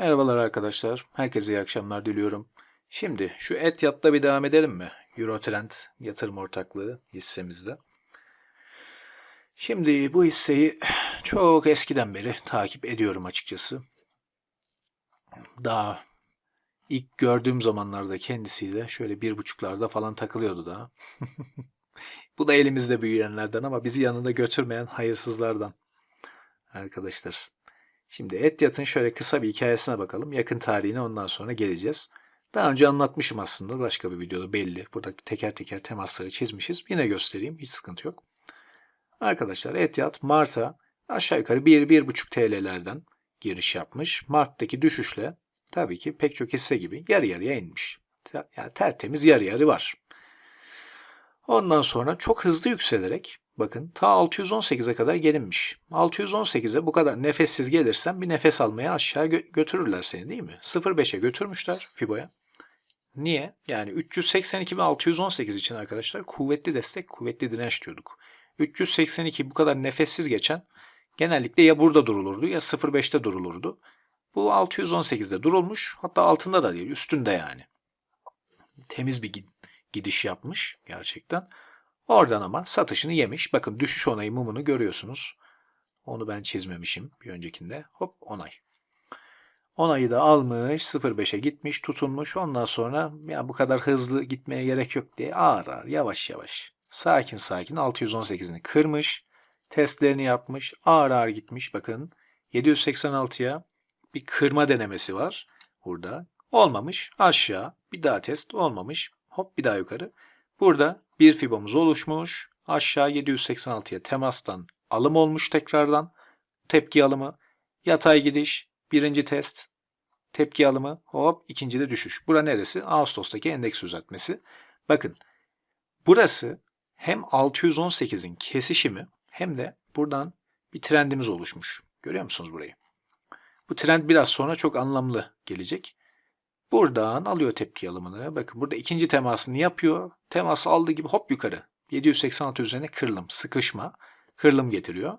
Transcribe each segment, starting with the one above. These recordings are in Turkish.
Merhabalar arkadaşlar. Herkese iyi akşamlar diliyorum. Şimdi şu et yatta bir devam edelim mi? Eurotrend yatırım ortaklığı hissemizde. Şimdi bu hisseyi çok eskiden beri takip ediyorum açıkçası. Daha ilk gördüğüm zamanlarda kendisiyle şöyle bir buçuklarda falan takılıyordu daha. bu da elimizde büyüyenlerden ama bizi yanında götürmeyen hayırsızlardan. Arkadaşlar. Şimdi Etyat'ın şöyle kısa bir hikayesine bakalım. Yakın tarihine ondan sonra geleceğiz. Daha önce anlatmışım aslında başka bir videoda belli. Burada teker teker temasları çizmişiz. Yine göstereyim. Hiç sıkıntı yok. Arkadaşlar Etiyat Mart'a aşağı yukarı 1-1,5 TL'lerden giriş yapmış. Mart'taki düşüşle tabii ki pek çok hisse gibi yarı yarıya inmiş. Yani tertemiz yarı yarı var. Ondan sonra çok hızlı yükselerek bakın ta 618'e kadar gelinmiş. 618'e bu kadar nefessiz gelirsen bir nefes almaya aşağı gö- götürürler seni değil mi? 0.5'e götürmüşler Fibo'ya. Niye? Yani 382 ve 618 için arkadaşlar kuvvetli destek, kuvvetli direnç diyorduk. 382 bu kadar nefessiz geçen genellikle ya burada durulurdu ya 0.5'te durulurdu. Bu 618'de durulmuş. Hatta altında da değil, üstünde yani. Temiz bir gidiş yapmış gerçekten. Oradan ama satışını yemiş. Bakın düşüş onayı mumunu görüyorsunuz. Onu ben çizmemişim bir öncekinde. Hop onay. Onayı da almış. 0.5'e gitmiş, tutunmuş. Ondan sonra ya bu kadar hızlı gitmeye gerek yok diye ağır ağır yavaş yavaş sakin sakin 618'ini kırmış. Testlerini yapmış. Ağır ağır gitmiş. Bakın 786'ya bir kırma denemesi var burada. Olmamış. Aşağı. Bir daha test. Olmamış. Hop bir daha yukarı. Burada bir fibomuz oluşmuş. Aşağı 786'ya temastan alım olmuş tekrardan. Tepki alımı. Yatay gidiş. Birinci test. Tepki alımı. Hop ikinci de düşüş. Bura neresi? Ağustos'taki endeks düzeltmesi. Bakın burası hem 618'in kesişimi hem de buradan bir trendimiz oluşmuş. Görüyor musunuz burayı? Bu trend biraz sonra çok anlamlı gelecek. Buradan alıyor tepki alımını. Bakın burada ikinci temasını yapıyor. Teması aldığı gibi hop yukarı. 786 üzerine kırılım, sıkışma, kırılım getiriyor.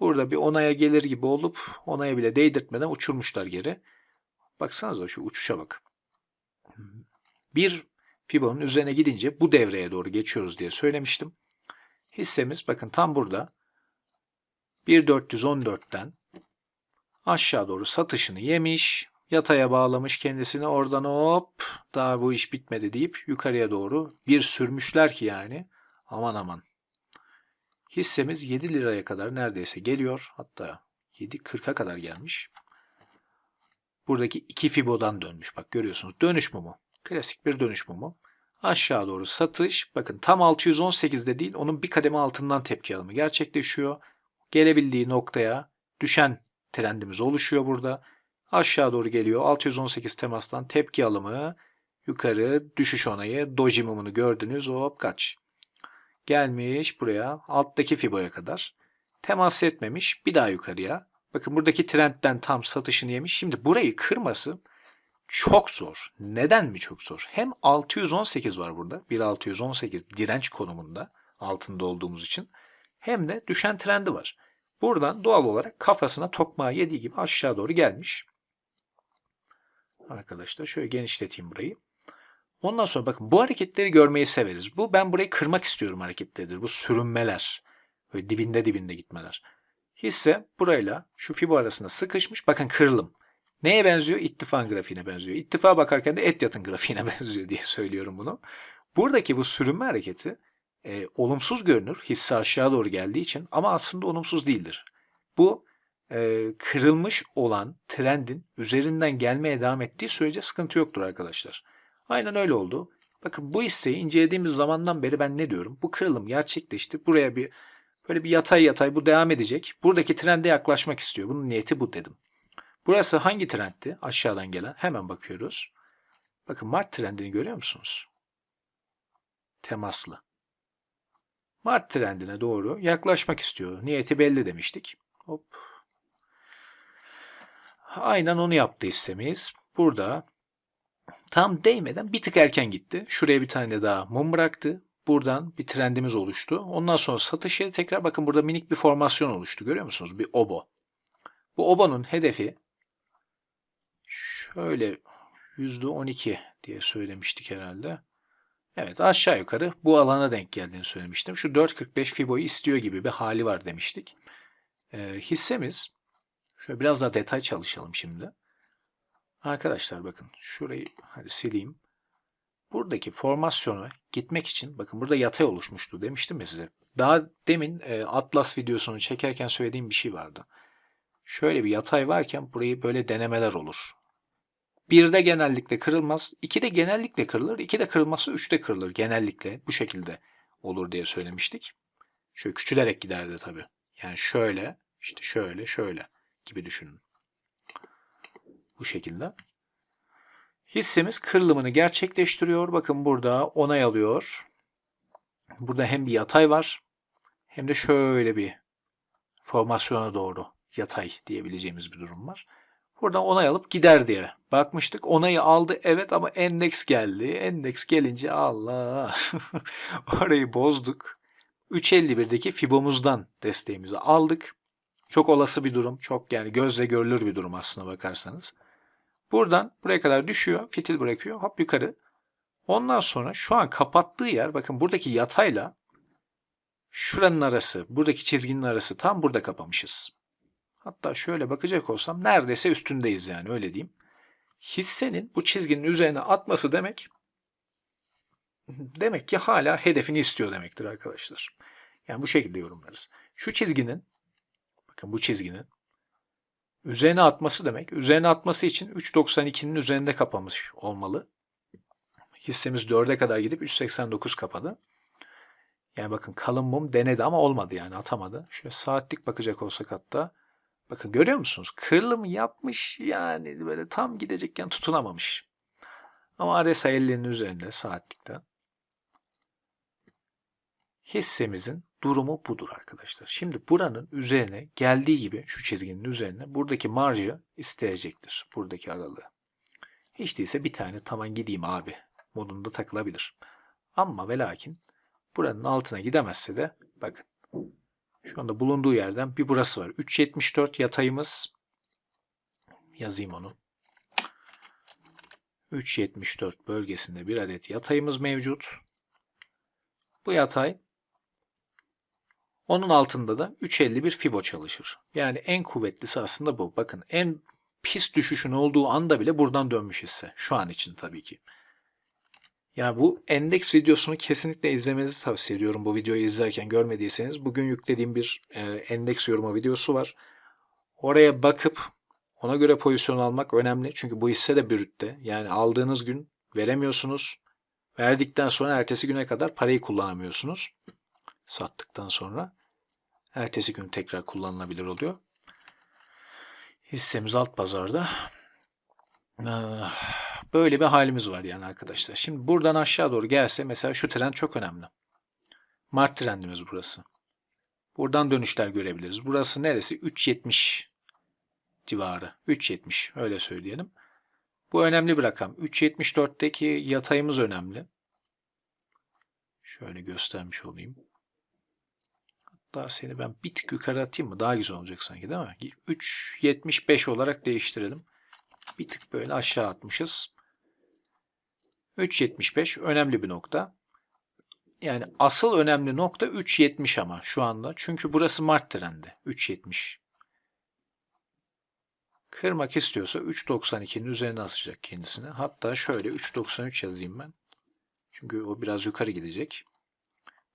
Burada bir onaya gelir gibi olup onaya bile değdirtmeden uçurmuşlar geri. Baksanıza şu uçuşa bak. Bir Fibon'un üzerine gidince bu devreye doğru geçiyoruz diye söylemiştim. Hissemiz bakın tam burada 1.414'ten aşağı doğru satışını yemiş. Yataya bağlamış kendisini oradan hop daha bu iş bitmedi deyip yukarıya doğru bir sürmüşler ki yani aman aman. Hissemiz 7 liraya kadar neredeyse geliyor. Hatta 7.40'a kadar gelmiş. Buradaki iki fibodan dönmüş. Bak görüyorsunuz. Dönüş mumu. Klasik bir dönüş mumu. Aşağı doğru satış. Bakın tam 618'de değil onun bir kademe altından tepki alımı gerçekleşiyor. Gelebildiği noktaya düşen trendimiz oluşuyor burada. Aşağı doğru geliyor. 618 temastan tepki alımı. Yukarı düşüş onayı. Doji mumunu gördünüz. Hop kaç. Gelmiş buraya. Alttaki fiboya kadar. Temas etmemiş. Bir daha yukarıya. Bakın buradaki trendden tam satışını yemiş. Şimdi burayı kırması çok zor. Neden mi çok zor? Hem 618 var burada. 1618 direnç konumunda altında olduğumuz için. Hem de düşen trendi var. Buradan doğal olarak kafasına tokmağı yediği gibi aşağı doğru gelmiş. Arkadaşlar şöyle genişleteyim burayı. Ondan sonra bakın bu hareketleri görmeyi severiz. Bu ben burayı kırmak istiyorum hareketleridir. Bu sürünmeler. Böyle dibinde dibinde gitmeler. Hisse burayla şu fibo arasında sıkışmış. Bakın kırılım. Neye benziyor? İttifak grafiğine benziyor. İttifağa bakarken de et yatın grafiğine benziyor diye söylüyorum bunu. Buradaki bu sürünme hareketi e, olumsuz görünür hisse aşağı doğru geldiği için ama aslında olumsuz değildir. Bu kırılmış olan trendin üzerinden gelmeye devam ettiği sürece sıkıntı yoktur arkadaşlar. Aynen öyle oldu. Bakın bu hisseyi incelediğimiz zamandan beri ben ne diyorum? Bu kırılım gerçekleşti. Buraya bir böyle bir yatay yatay bu devam edecek. Buradaki trende yaklaşmak istiyor. Bunun niyeti bu dedim. Burası hangi trendti? Aşağıdan gelen. Hemen bakıyoruz. Bakın Mart trendini görüyor musunuz? Temaslı. Mart trendine doğru yaklaşmak istiyor. Niyeti belli demiştik. Hop. Aynen onu yaptı hissemiz. Burada tam değmeden bir tık erken gitti. Şuraya bir tane daha mum bıraktı. Buradan bir trendimiz oluştu. Ondan sonra satış yeri tekrar bakın burada minik bir formasyon oluştu. Görüyor musunuz? Bir obo. Bu obanın hedefi Şöyle %12 diye söylemiştik herhalde. Evet aşağı yukarı bu alana denk geldiğini söylemiştim. Şu 4.45 Fibo'yu istiyor gibi bir hali var demiştik. Ee, hissemiz şöyle biraz daha detay çalışalım şimdi. Arkadaşlar bakın şurayı hadi sileyim. Buradaki formasyona gitmek için bakın burada yatay oluşmuştu demiştim ya size. Daha demin e, Atlas videosunu çekerken söylediğim bir şey vardı. Şöyle bir yatay varken burayı böyle denemeler olur. Bir de genellikle kırılmaz. iki de genellikle kırılır. iki de kırılmazsa üç de kırılır. Genellikle bu şekilde olur diye söylemiştik. Şöyle küçülerek giderdi tabii. Yani şöyle, işte şöyle, şöyle gibi düşünün. Bu şekilde. Hissemiz kırılımını gerçekleştiriyor. Bakın burada onay alıyor. Burada hem bir yatay var hem de şöyle bir formasyona doğru yatay diyebileceğimiz bir durum var. Buradan onay alıp gider diye bakmıştık. Onayı aldı evet ama endeks geldi. Endeks gelince Allah orayı bozduk. 3.51'deki Fibomuzdan desteğimizi aldık. Çok olası bir durum. Çok yani gözle görülür bir durum aslına bakarsanız. Buradan buraya kadar düşüyor. Fitil bırakıyor. Hop yukarı. Ondan sonra şu an kapattığı yer bakın buradaki yatayla şuranın arası, buradaki çizginin arası tam burada kapamışız. Hatta şöyle bakacak olsam neredeyse üstündeyiz yani öyle diyeyim. Hissenin bu çizginin üzerine atması demek demek ki hala hedefini istiyor demektir arkadaşlar. Yani bu şekilde yorumlarız. Şu çizginin bakın bu çizginin üzerine atması demek. Üzerine atması için 3.92'nin üzerinde kapamış olmalı. Hissemiz 4'e kadar gidip 3.89 kapadı. Yani bakın kalın mum denedi ama olmadı yani atamadı. Şöyle saatlik bakacak olsak hatta Bakın görüyor musunuz? Kırılım yapmış yani böyle tam gidecekken tutunamamış. Ama RSI 50'nin üzerinde saatlikte. Hissemizin durumu budur arkadaşlar. Şimdi buranın üzerine geldiği gibi şu çizginin üzerine buradaki marjı isteyecektir. Buradaki aralığı. Hiç değilse bir tane tamam gideyim abi modunda takılabilir. Ama ve lakin buranın altına gidemezse de bakın şu anda bulunduğu yerden bir burası var. 3.74 yatayımız. Yazayım onu. 3.74 bölgesinde bir adet yatayımız mevcut. Bu yatay onun altında da 3.51 fibo çalışır. Yani en kuvvetlisi aslında bu. Bakın en pis düşüşün olduğu anda bile buradan dönmüş hisse. Şu an için tabii ki. Ya bu endeks videosunu kesinlikle izlemenizi tavsiye ediyorum bu videoyu izlerken görmediyseniz. Bugün yüklediğim bir e, endeks yorumu videosu var. Oraya bakıp ona göre pozisyon almak önemli. Çünkü bu hisse de bürütte. Yani aldığınız gün veremiyorsunuz. Verdikten sonra ertesi güne kadar parayı kullanamıyorsunuz. Sattıktan sonra. Ertesi gün tekrar kullanılabilir oluyor. Hissemiz alt pazarda. Ah. Böyle bir halimiz var yani arkadaşlar. Şimdi buradan aşağı doğru gelse mesela şu trend çok önemli. Mart trendimiz burası. Buradan dönüşler görebiliriz. Burası neresi? 3.70 civarı. 3.70 öyle söyleyelim. Bu önemli bir rakam. 3.74'teki yatayımız önemli. Şöyle göstermiş olayım. Hatta seni ben bir tık yukarı atayım mı? Daha güzel olacak sanki değil mi? 3.75 olarak değiştirelim. Bir tık böyle aşağı atmışız. 3.75 önemli bir nokta. Yani asıl önemli nokta 3.70 ama şu anda. Çünkü burası Mart trendi. 3.70. Kırmak istiyorsa 3.92'nin üzerine asacak kendisini. Hatta şöyle 3.93 yazayım ben. Çünkü o biraz yukarı gidecek.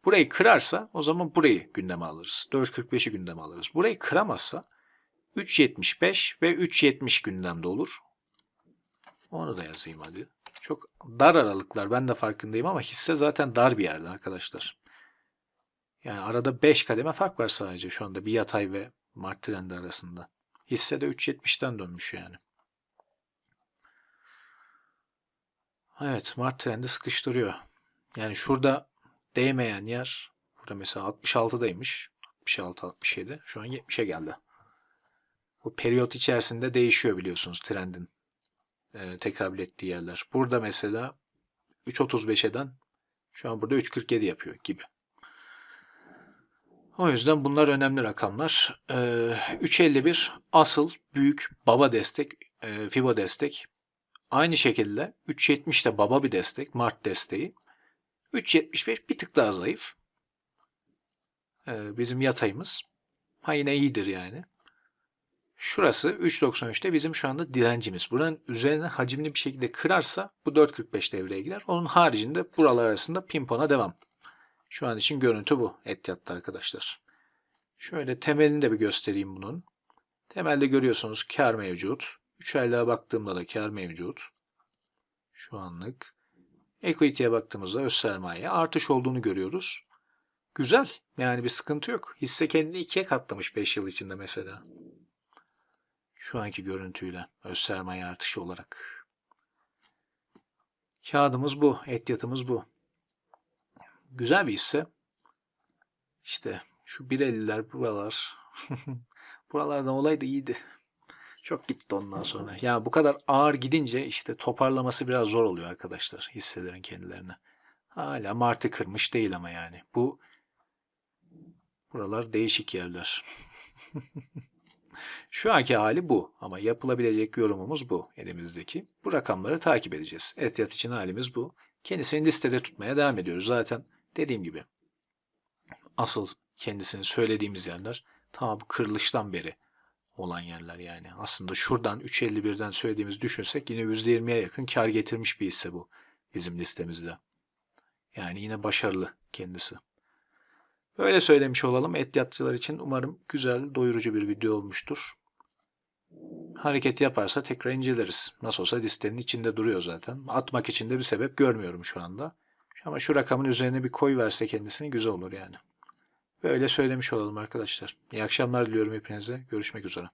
Burayı kırarsa o zaman burayı gündeme alırız. 4.45'i gündeme alırız. Burayı kıramazsa 3.75 ve 3.70 gündemde olur. Onu da yazayım hadi. Çok dar aralıklar ben de farkındayım ama hisse zaten dar bir yerde arkadaşlar. Yani arada 5 kademe fark var sadece şu anda bir yatay ve Mart trendi arasında. Hisse de 3.70'ten dönmüş yani. Evet Mart trendi sıkıştırıyor. Yani şurada değmeyen yer burada mesela 66'daymış. 66 67 şu an 70'e geldi. Bu periyot içerisinde değişiyor biliyorsunuz trendin e, tekabül ettiği yerler. Burada mesela 3.35'den şu an burada 3.47 yapıyor gibi. O yüzden bunlar önemli rakamlar. E, 3.51 asıl büyük baba destek, e, FIBO destek. Aynı şekilde 3.70 de baba bir destek. Mart desteği. 3.75 bir tık daha zayıf. Ee, bizim yatayımız. Ha yine iyidir yani. Şurası 3.93'te bizim şu anda direncimiz. Buranın üzerine hacimli bir şekilde kırarsa bu 4.45 devreye girer. Onun haricinde buralar arasında pimpona devam. Şu an için görüntü bu Etihad'da arkadaşlar. Şöyle temelini de bir göstereyim bunun. Temelde görüyorsunuz kar mevcut. 3 aylığa baktığımda da kar mevcut. Şu anlık. Equity'ye baktığımızda öz sermaye artış olduğunu görüyoruz. Güzel. Yani bir sıkıntı yok. Hisse kendini ikiye katlamış 5 yıl içinde mesela. Şu anki görüntüyle öz sermaye artışı olarak. Kağıdımız bu. Etiyatımız bu. Güzel bir hisse. İşte şu 1.50'ler buralar. Buralardan olay da iyiydi. Çok gitti ondan sonra. Ya bu kadar ağır gidince işte toparlaması biraz zor oluyor arkadaşlar hisselerin kendilerine. Hala Mart'ı kırmış değil ama yani. Bu buralar değişik yerler. Şu anki hali bu ama yapılabilecek yorumumuz bu elimizdeki. Bu rakamları takip edeceğiz. Etiyat için halimiz bu. Kendisini listede tutmaya devam ediyoruz. Zaten dediğim gibi asıl kendisini söylediğimiz yerler ta bu kırılıştan beri olan yerler yani. Aslında şuradan 3.51'den söylediğimiz düşünsek yine %20'ye yakın kar getirmiş bir hisse bu bizim listemizde. Yani yine başarılı kendisi. Böyle söylemiş olalım. Etiyatçılar için umarım güzel, doyurucu bir video olmuştur. Hareket yaparsa tekrar inceleriz. Nasıl olsa listenin içinde duruyor zaten. Atmak için de bir sebep görmüyorum şu anda. Ama şu rakamın üzerine bir koy verse kendisini güzel olur yani. Böyle söylemiş olalım arkadaşlar. İyi akşamlar diliyorum hepinize. Görüşmek üzere.